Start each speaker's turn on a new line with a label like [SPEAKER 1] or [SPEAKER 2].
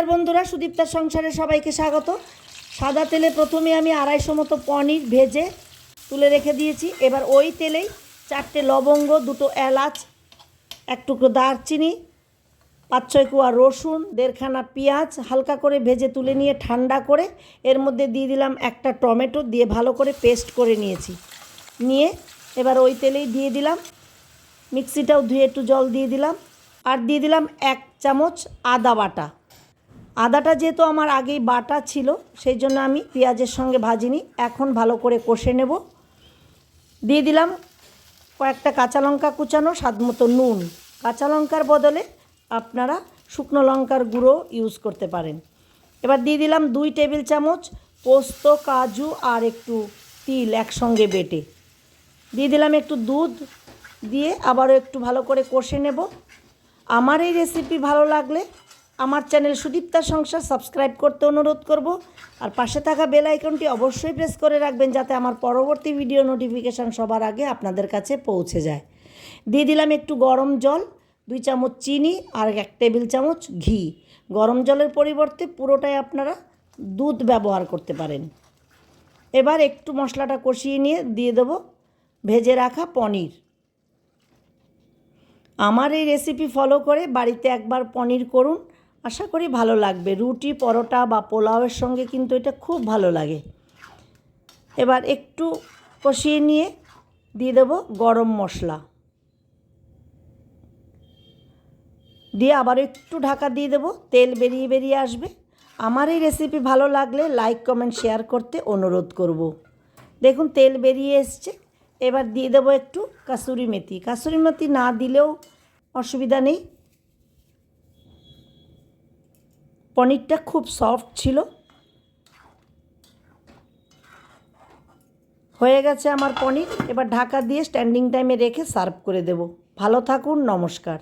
[SPEAKER 1] নমস্কার বন্ধুরা, সুদীপ্তার সংসারে সবাইকে স্বাগত। সাদা তেলে প্রথমে আমি আড়াইশো মতো পনির ভেজে তুলে রেখে দিয়েছি। এবার ওই তেলেই চারটে লবঙ্গ, দুটো এলাচ, এক টুকরো দারচিনি, পাঁচ ছয় কুয়া রসুন, দেড়খানা পেঁয়াজ হালকা করে ভেজে তুলে নিয়ে ঠান্ডা করে এর মধ্যে দিয়ে দিলাম একটা টমেটো দিয়ে ভালো করে পেস্ট করে নিয়েছি। নিয়ে এবার ওই তেলেই দিয়ে দিলাম। মিক্সিটাও ধুয়ে একটু জল দিয়ে দিলাম। আর দিয়ে দিলাম এক চামচ আদা বাটা। আদাটা যেহেতু আমার আগেই বাটা ছিল, সেই জন্য আমি পেঁয়াজের সঙ্গে ভাজিনি। এখন ভালো করে কষে নেব। দিয়ে দিলাম কয়েকটা কাঁচা লঙ্কা কুচানো, স্বাদ মতো নুন। কাঁচা লঙ্কার বদলে আপনারা শুকনো লঙ্কার গুঁড়ো ইউজ করতে পারেন। এবার দিয়ে দিলাম দুই টেবিল চামচ পোস্ত, কাজু আর একটু তিল একসঙ্গে বেটে। দিয়ে দিলাম একটু দুধ, দিয়ে আবারও একটু ভালো করে কষে নেব। আমার এই রেসিপি ভালো লাগলে আমার চ্যানেল সুদীপ্তা সংসার, সাবস্ক্রাইব করতে অনুরোধ করব। আর পাশে থাকা বেল আইকনটি অবশ্যই প্রেস করে রাখবেন যাতে আমার পরবর্তী ভিডিও নোটিফিকেশান সবার আগে আপনাদের কাছে পৌঁছে যায়। দিয়ে দিলাম একটু গরম জল, দুই চামচ চিনি আর এক টেবিল চামচ ঘি। গরম জলের পরিবর্তে পুরোটাই আপনারা দুধ ব্যবহার করতে পারেন। এবার একটু মশলাটা কষিয়ে নিয়ে দিয়ে দেবো ভেজে রাখা পনির। আমার এই রেসিপি ফলো করে বাড়িতে একবার পনির করুন। আশা করি ভালো লাগবে। রুটি, পরোটা বা পোলাওয়ের সঙ্গে কিন্তু এটা খুব ভালো লাগে। এবার একটু কষিয়ে নিয়ে দিয়ে দেবো গরম মশলা। দিয়ে আবার একটু ঢাকা দিয়ে দেবো, তেল বেরিয়ে বেরিয়ে আসবে। আমার এই রেসিপি ভালো লাগলে লাইক কমেন্ট শেয়ার করতে অনুরোধ করব। দেখুন, তেল বেরিয়ে এসছে। এবার দিয়ে দেবো একটু কাসুরি মেথি। কাসুরি মেথি না দিলেও অসুবিধা নেই। পনিরটা খুব সফট ছিল। হয়ে গেছে আমার পনির। এবার ঢাকা দিয়ে স্ট্যান্ডিং টাইমে রেখে সার্ভ করে দেব। ভালো থাকুন, নমস্কার।